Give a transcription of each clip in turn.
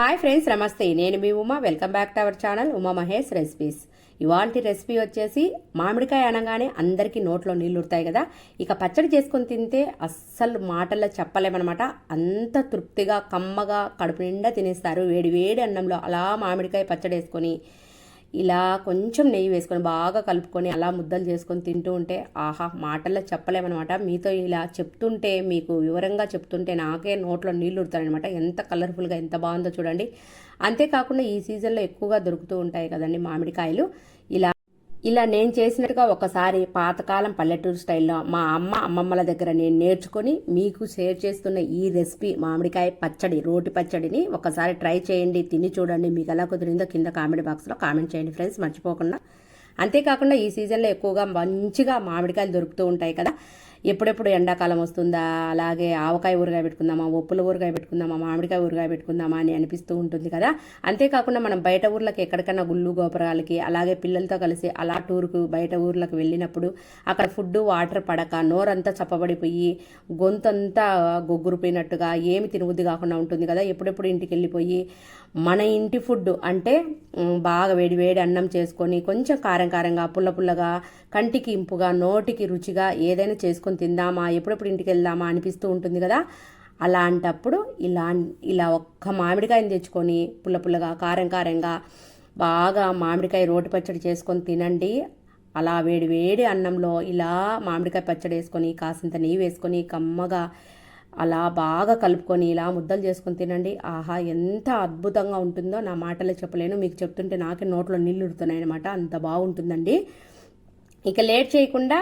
Hi friends నమస్తే. నేను మీ Uma. Welcome back to our channel Uma Mahesh recipes. ఇవాళ recipe వచ్చేసి మామిడికాయ అనగానే అందరికీ నోట్లో నీళ్ళుడతాయి కదా. ఇక పచ్చడి చేసుకొని తింటే అస్సలు మాటల్లో చెప్పలేమన్నమాట. అంత తృప్తిగా కమ్మగా కడుపు నిండా తినేస్తారు. వేడి వేడి అన్నంలో అలా మామిడికాయ పచ్చడి వేసుకొని ఇలా కొంచెం నెయ్యి వేసుకొని బాగా కలుపుకొని అలా ముద్దలు చేసుకొని తింటూ ఉంటే ఆహా మాటల్లో చెప్పలేమన్నమాట. మీతో ఇలా చెప్తుంటే మీకు వివరంగా చెప్తుంటే నాకే నోట్లో నీళ్ళు ఉడతానమాట ఎంత కలర్ఫుల్గా ఎంత బాగుందో చూడండి. అంతేకాకుండా ఈ సీజన్లో ఎక్కువగా దొరుకుతూ ఉంటాయి కదండి మామిడికాయలు. ఇలా ఇలా నేను చేసినట్టుగా ఒకసారి పాతకాలం పల్లెటూరు స్టైల్లో మా అమ్మ అమ్మమ్మల దగ్గర నేను నేర్చుకొని మీకు షేర్ చేస్తున్న ఈ రెసిపీ మామిడికాయ పచ్చడి రోటి పచ్చడిని ఒకసారి ట్రై చేయండి తిని చూడండి మీకు ఎలా కుదిరిందో కింద కామెంట్ బాక్స్లో కామెంట్ చేయండి ఫ్రెండ్స్ మర్చిపోకుండా. అంతేకాకుండా ఈ సీజన్లో ఎక్కువగా మంచిగా మామిడికాయలు దొరుకుతూ ఉంటాయి కదా. ఎప్పుడెప్పుడు ఎండాకాలం వస్తుందా? అలాగే ఆవకాయ ఊరగాయ పెట్టుకుందామా? ఒప్పుల ఊరగాయ పెట్టుకుందామా? మామిడికాయ ఊరగాయ పెట్టుకుందామా అని అనిపిస్తూ ఉంటుంది కదా? అంతేకాకుండా మనం బయట ఊర్లకి ఎక్కడికైనా గుళ్ళు గోపురాలకి అలాగే పిల్లలతో కలిసి అలా టూర్కు బయట ఊర్లకు వెళ్ళినప్పుడు అక్కడ ఫుడ్ వాటర్ పడక నోరంతా చప్పబడిపోయి గొంతంతా గొగ్గురిపోయినట్టుగా ఏమి తినబుద్ధి కాకుండా ఉంటుంది కదా? ఎప్పుడెప్పుడు ఇంటికి వెళ్ళిపోయి మన ఇంటి ఫుడ్ అంటే బాగా వేడి వేడి అన్నం చేసుకొని కొంచెం కారం కారంగా పుల్ల పుల్లగా కంటికి ఇంపుగా నోటికి రుచిగా ఏదైనా చేసుకొని తిందామా ఎప్పుడెప్పుడు ఇంటికి వెళ్దామా అనిపిస్తూ ఉంటుంది కదా. అలాంటప్పుడు ఇలా ఇలా ఒక్క మామిడికాయని తెచ్చుకొని పుల్ల పుల్లగా కారం కారంగా బాగా మామిడికాయ రోటి పచ్చడి చేసుకొని తినండి. అలా వేడి వేడి అన్నంలో ఇలా మామిడికాయ పచ్చడి వేసుకొని కాసింత నెయ్యి వేసుకొని కమ్మగా అలా బాగా కలుపుకొని ఇలా ముద్దలు చేసుకొని తినండి. ఆహా ఎంత అద్భుతంగా ఉంటుందో నా మాటలే చెప్పలేను. మీకు చెప్తుంటే నాకే నోట్లో నీళ్ళు ఉడుతున్నాయి అనమాట అంత బాగుంటుందండి. ఇక లేట్ చేయకుండా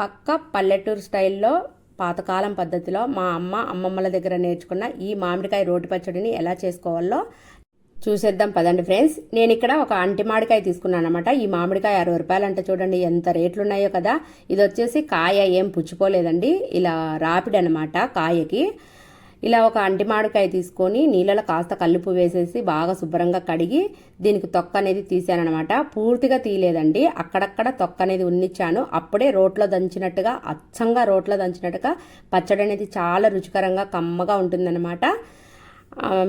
పక్క పల్లెటూరు స్టైల్లో పాతకాలం పద్ధతిలో మా అమ్మ అమ్మమ్మల దగ్గర నేర్చుకున్న ఈ మామిడికాయ రోటి పచ్చడిని ఎలా చేసుకోవాలో చూసేద్దాం పదండి ఫ్రెండ్స్. నేను ఇక్కడ ఒక అంటి మామిడికాయ తీసుకున్నాను అనమాట ఈ మామిడికాయ అరవై రూపాయలు అంటే చూడండి ఎంత రేట్లు ఉన్నాయో కదా. ఇది వచ్చేసి కాయ ఏం పుచ్చిపోలేదండి ఇలా రాపిడి అనమాట కాయకి. ఇలా ఒక అంటి మామిడికాయ తీసుకొని నీళ్ళలో కాస్త కల్లుపు వేసేసి బాగా శుభ్రంగా కడిగి దీనికి తొక్క అనేది తీసానమాట పూర్తిగా తీయలేదండి. అక్కడక్కడ తొక్క అనేది ఉన్నిచ్చాను. అప్పుడే రోట్లో దంచినట్టుగా అచ్చంగా రోట్లో దంచినట్టుగా పచ్చడి అనేది చాలా రుచికరంగా కమ్మగా ఉంటుందన్నమాట.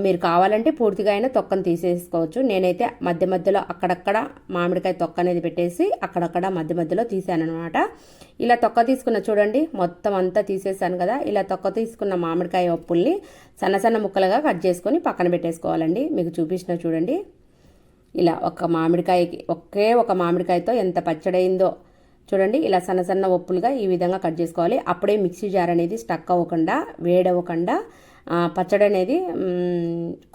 మీరు కావాలంటే పూర్తిగా అయినా తొక్కను తీసేసుకోవచ్చు. నేనైతే మధ్య మధ్యలో అక్కడక్కడ మామిడికాయ తొక్క అనేది పెట్టేసి అక్కడక్కడ మధ్య మధ్యలో తీసాను అనమాట ఇలా తొక్క తీసుకున్న చూడండి మొత్తం అంతా తీసేసాను కదా. ఇలా తొక్క తీసుకున్న మామిడికాయ ఒప్పుల్ని సన్న సన్న ముక్కలుగా కట్ చేసుకొని పక్కన పెట్టేసుకోవాలండి. మీకు చూపించిన చూడండి. ఇలా ఒక మామిడికాయకి ఒకే ఒక మామిడికాయతో ఎంత పచ్చడైందో చూడండి. ఇలా సన్న సన్న ఒప్పులుగా ఈ విధంగా కట్ చేసుకోవాలి. అప్పుడే మిక్సీ జార్ అనేది స్టక్ అవ్వకుండా వేడవ్వకుండా పచ్చడి అనేది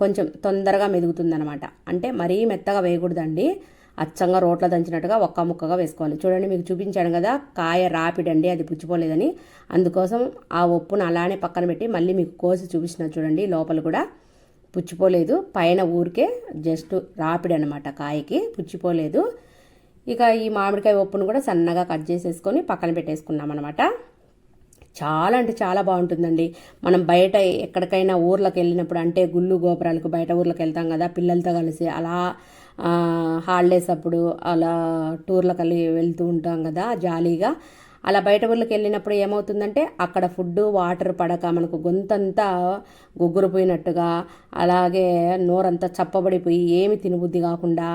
కొంచెం తొందరగా మెదుగుతుందనమాట అంటే మరీ మెత్తగా వేయకూడదండి. అచ్చంగా రోట్లో దంచినట్టుగా ఒక్క ముక్కగా వేసుకోవాలి. చూడండి మీకు చూపించాను కదా కాయ రాపిడండి అది పుచ్చిపోలేదని. అందుకోసం ఆ ఒప్పును అలానే పక్కన పెట్టి మళ్ళీ మీకు కోసి చూపించిన చూడండి లోపల కూడా పుచ్చిపోలేదు. పైన ఊరికే జస్ట్ రాపిడి అనమాట కాయకి పుచ్చిపోలేదు. ఇక ఈ మామిడికాయ ఉప్పును కూడా సన్నగా కట్ చేసేసుకొని పక్కన పెట్టేసుకున్నాం అనమాట చాలా అంటే చాలా బాగుంటుందండి. మనం బయట ఎక్కడికైనా ఊర్లకు వెళ్ళినప్పుడు అంటే గుళ్ళు గోపురాలకు బయట ఊర్లకు వెళ్తాం కదా పిల్లలతో కలిసి అలా హాలిడేస్ అప్పుడు అలా టూర్లకు వెళ్ళి వెళ్తూ ఉంటాం కదా జాలీగా. అలా బయట ఊళ్ళకి వెళ్ళినప్పుడు ఏమవుతుందంటే అక్కడ ఫుడ్ వాటర్ పడక మనకు గొంతంతా గుగ్గురిపోయినట్టుగా అలాగే నోరంతా చప్పబడిపోయి ఏమి తినబుద్ధి కాకుండా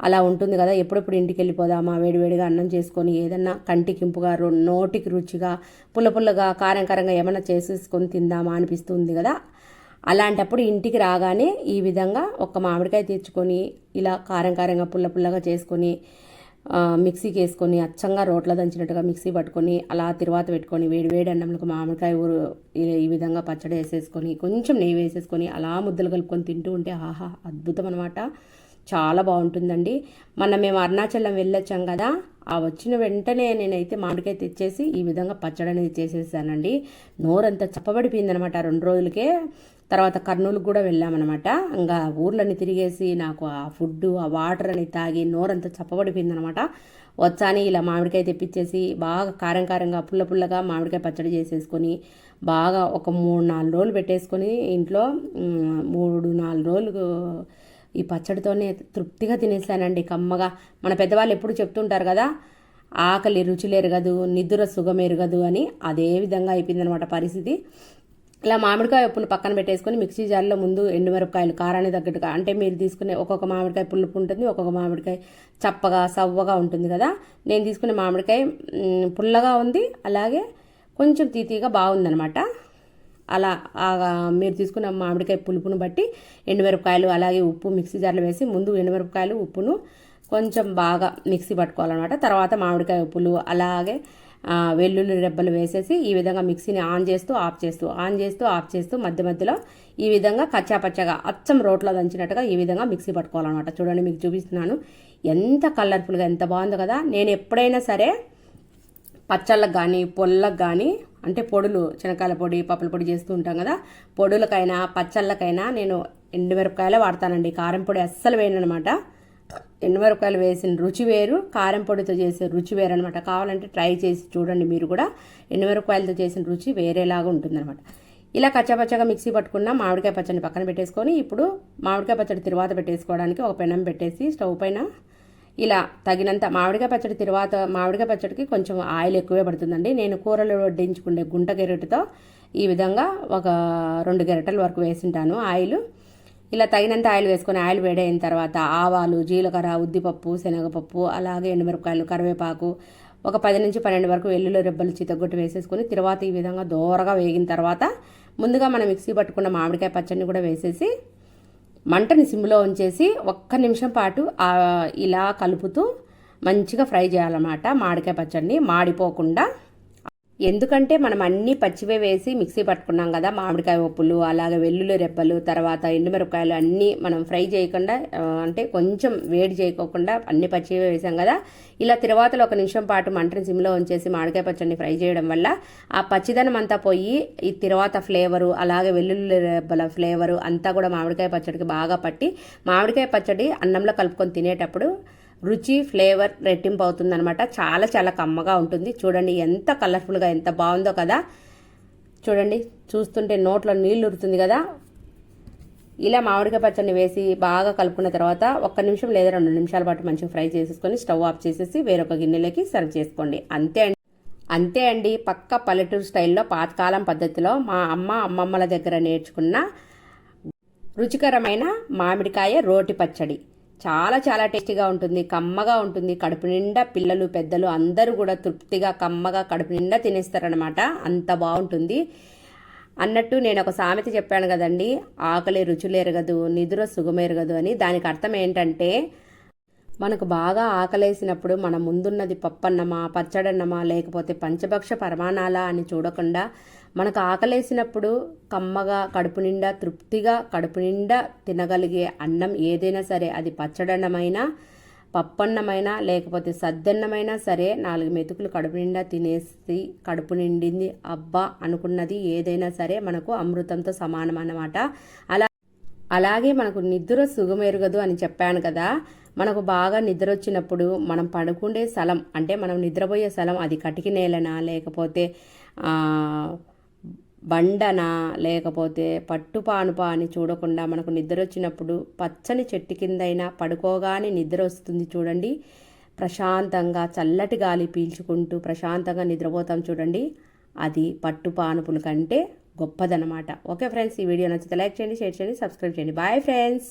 అలా ఉంటుంది కదా ఎప్పుడెప్పుడు ఇంటికి వెళ్ళిపోదామా? వేడివేడిగా అన్నం చేసుకొని ఏదన్నా కంటికింపుగా నోటికి రుచిగా పుల్ల పుల్లగా కారం కారంగా ఏమైనా చేసేసుకొని తిందామా అనిపిస్తుంది కదా? అలాంటప్పుడు ఇంటికి రాగానే ఈ విధంగా ఒక మామిడికాయ తెచ్చుకొని ఇలా కారం కారంగా పుల్ల పుల్లగా చేసుకొని మిక్సీకి వేసుకొని అచ్చంగా రోట్ల దంచినట్టుగా మిక్సీ పట్టుకొని అలా తిరువాత పెట్టుకొని వేడి వేడి అన్నంలో మామిడికాయ ఊరు ఈ విధంగా పచ్చడి వేసేసుకొని కొంచెం నెయ్యి వేసేసుకొని అలా ముద్దలు కలుపుకొని తింటూ ఉంటే ఆహా అద్భుతం అనమాట చాలా బాగుంటుందండి. మొన్న మేము అరుణాచలం వెళ్ళొచ్చాం కదా ఆ వచ్చిన వెంటనే నేనైతే మామిడికాయ తెచ్చేసి ఈ విధంగా పచ్చడి అనేది చేసేసానండి. నోరంతా చప్పబడిపోయిందనమాట రెండు రోజులకే. తర్వాత కర్నూలు కూడా వెళ్ళామన్నమాట ఇంకా ఊర్లని తిరిగేసి నాకు ఆ ఫుడ్ ఆ వాటర్ అని తాగి నోరంతా చప్పబడిపోయిందనమాట. వచ్చాని ఇలా మామిడికాయ తెప్పించేసి బాగా కారం కారంగా పుల్ల పుల్లగా మామిడికాయ పచ్చడి చేసేసుకొని బాగా ఒక మూడు నాలుగు రోజులు పెట్టేసుకొని ఇంట్లో మూడు నాలుగు రోజులు ఈ పచ్చడితోనే తృప్తిగా తినేసానండి కమ్మగా. మన పెద్దవాళ్ళు ఎప్పుడు చెప్తుంటారు కదా ఆకలి రుచిలేరగదు నిద్ర సుఖం ఎరగదు అని. అదే విధంగా అయిపోయిందనమాట పరిస్థితి. ఇలా మామిడికాయ ఉప్పును పక్కన పెట్టేసుకొని మిక్సీ జార్లో ముందు ఎండుమిరపకాయలు కారాన్ని తగ్గట్టుగా అంటే మీరు తీసుకునే ఒక్కొక్క మామిడికాయ పులుపు ఉంటుంది ఒక్కొక్క మామిడికాయ చప్పగా సవ్వగా ఉంటుంది కదా. నేను తీసుకునే మామిడికాయ పుల్లగా ఉంది అలాగే కొంచెం తీతీగా బాగుందనమాట అలా మీరు తీసుకున్న మామిడికాయ పులుపును బట్టి ఎండుమిరపకాయలు అలాగే ఉప్పు మిక్సీ జార్లో వేసి ముందు ఎండుమిరపకాయలు ఉప్పును కొంచెం బాగా మిక్సీ పట్టుకోవాలన్నమాట. తర్వాత మామిడికాయ ఉప్పులు అలాగే వెల్లుల్లి రెబ్బలు వేసేసి ఈ విధంగా మిక్సీని ఆన్ చేస్తూ ఆఫ్ చేస్తూ ఆన్ చేస్తూ ఆఫ్ చేస్తూ మధ్య మధ్యలో ఈ విధంగా కచ్చాపచ్చగా అచ్చం రోట్లో దంచినట్టుగా ఈ విధంగా మిక్సీ పట్టుకోవాలన్నమాట. చూడండి మీకు చూపిస్తున్నాను. ఎంత కలర్ఫుల్గా ఎంత బాగుందో కదా! నేను ఎప్పుడైనా సరే పచ్చళ్ళకు కానీ పొల్లకు కానీ అంటే పొడులు శనకాయల పొడి పప్పుల పొడి చేస్తూ ఉంటాం కదా. పొడులకైనా పచ్చళ్ళకైనా నేను ఎండుమిరపకాయలే వాడతానండి. కారం పొడి అస్సలు వేయనమాట ఎండుమిరపకాయలు వేసిన రుచి వేరు కారం పొడితో చేసే రుచి వేరు అనమాట కావాలంటే ట్రై చేసి చూడండి మీరు కూడా. ఎండుమిరపకాయలతో చేసిన రుచి వేరేలాగా ఉంటుందన్నమాట ఇలా కచ్చాపచ్చగా మిక్సీ పట్టుకున్న మామిడికాయ పచ్చడిని పక్కన పెట్టేసుకొని ఇప్పుడు మామిడికాయ పచ్చడి తిరువాత పెట్టేసుకోవడానికి ఒక పెనం పెట్టేసి స్టవ్ పైన ఇలా తగినంత మామిడికాయ పచ్చడి తర్వాత మామిడికాయ పచ్చడికి కొంచెం ఆయిల్ ఎక్కువే పడుతుందండి. నేను కూరలు వడ్డించుకునే గుంట గెరటితో ఈ విధంగా ఒక రెండు గెరటల వరకు వేసింటాను ఆయిల్. ఇలా తగినంత ఆయిల్ వేసుకొని ఆయిల్ వేడైన తర్వాత ఆవాలు జీలకర్ర ఉద్దిపప్పు శనగపప్పు అలాగే ఎండుమిరపకాయలు కరివేపాకు ఒక పది నుంచి పన్నెండు వరకు వెల్లుల్లి రెబ్బలు చితగొట్టి వేసేసుకొని తర్వాత ఈ విధంగా దోరగా వేగిన తర్వాత ముందుగా మనం మిక్సీ పట్టుకున్న మామిడికాయ పచ్చడిని కూడా వేసేసి మంటని సిమ్లో ఉంచేసి ఒక్క నిమిషం పాటు ఇలా కలుపుతూ మంచిగా ఫ్రై చేయాలన్నమాట. మామిడికాయ పచ్చడిని మాడిపోకుండా ఎందుకంటే మనం అన్నీ పచ్చివే వేసి మిక్సీ పట్టుకున్నాం కదా మామిడికాయ ఉప్పులు అలాగే వెల్లుల్లి రెబ్బలు తర్వాత ఎండుమిరపకాయలు అన్నీ మనం ఫ్రై చేయకుండా అంటే కొంచెం వేడి చేయకోకుండా అన్ని పచ్చివే వేసాం కదా. ఇలా తిరువాతలో ఒక నిమిషం పాటు మంటని సిమ్లో ఉంచేసి మామిడికాయ పచ్చడిని ఫ్రై చేయడం వల్ల ఆ పచ్చిదనం అంతా పోయి ఈ తిరువాత ఫ్లేవరు అలాగే వెల్లుల్లి రెబ్బల ఫ్లేవరు అంతా కూడా మామిడికాయ పచ్చడికి బాగా పట్టి మామిడికాయ పచ్చడి అన్నంలో కలుపుకొని తినేటప్పుడు రుచి ఫ్లేవర్ రెట్టింపు అవుతుందన్నమాట. చాలా చాలా కమ్మగా ఉంటుంది. చూడండి ఎంత కలర్ఫుల్గా ఎంత బాగుందో కదా. చూడండి చూస్తుంటే నోట్లో నీళ్ళు ఉరుతుంది కదా. ఇలా మామిడికాయ పచ్చడిని వేసి బాగా కలుపుకున్న తర్వాత ఒక్క నిమిషం లేదా రెండు నిమిషాల పాటు మంచిగా ఫ్రై చేసేసుకొని స్టవ్ ఆఫ్ చేసేసి వేరొక గిన్నెలోకి సర్వ్ చేసుకోండి. అంతే అండి. అంతే అండి. పక్క పల్లెటూరు స్టైల్లో పాతకాలం పద్ధతిలో మా అమ్మ అమ్మమ్మల దగ్గర నేర్చుకున్న రుచికరమైన మామిడికాయ రోటి పచ్చడి. చాలా చాలా టేస్టీగా ఉంటుంది కమ్మగా ఉంటుంది. కడుపు నిండా పిల్లలు పెద్దలు అందరూ కూడా తృప్తిగా కమ్మగా కడుపు నిండా తినేస్తారనమాట అంత బాగుంటుంది. అన్నట్టు నేను ఒక సామెత చెప్పాను కదండి ఆకలి రుచులేరగదు నిద్ర సుగమేరగదు అని. దానికి అర్థం ఏంటంటే మనకు బాగా ఆకలేసినప్పుడు మన ముందున్నది పప్పన్నమా పచ్చడన్నమా లేకపోతే పంచభక్ష పరమాణాలా అని చూడకుండా మనకు ఆకలేసినప్పుడు కమ్మగా కడుపు నిండా తృప్తిగా కడుపు నిండా తినగలిగే అన్నం ఏదైనా సరే అది పచ్చడన్నమైనా పప్పన్నమైనా లేకపోతే సద్దన్నమైనా సరే నాలుగు మెతుకులు కడుపు నిండా తినేసి కడుపు నిండింది అబ్బా అనుకున్నది ఏదైనా సరే మనకు అమృతంతో సమానం అన్నమాట. అలా అలాగే మనకు నిద్ర సుగమెరుగదు అని చెప్పాను కదా. మనకు బాగా నిద్ర వచ్చినప్పుడు మనం పడుకుండే స్థలం అంటే మనం నిద్రపోయే స్థలం అది కటికి నేలనా లేకపోతే బండనా లేకపోతే పట్టుపానుప అని చూడకుండా మనకు నిద్ర వచ్చినప్పుడు పచ్చని చెట్టు కిందైనా పడుకోగానే నిద్ర వస్తుంది చూడండి. ప్రశాంతంగా చల్లటి గాలి పీల్చుకుంటూ ప్రశాంతంగా నిద్రపోతాం చూడండి. అది పట్టుపానుపుల కంటే గొప్పదనమాట. ఓకే ఫ్రెండ్స్ ఈ వీడియో నచ్చితే లైక్ చేయండి షేర్ చేయండి సబ్స్క్రైబ్ చేయండి. Bye friends!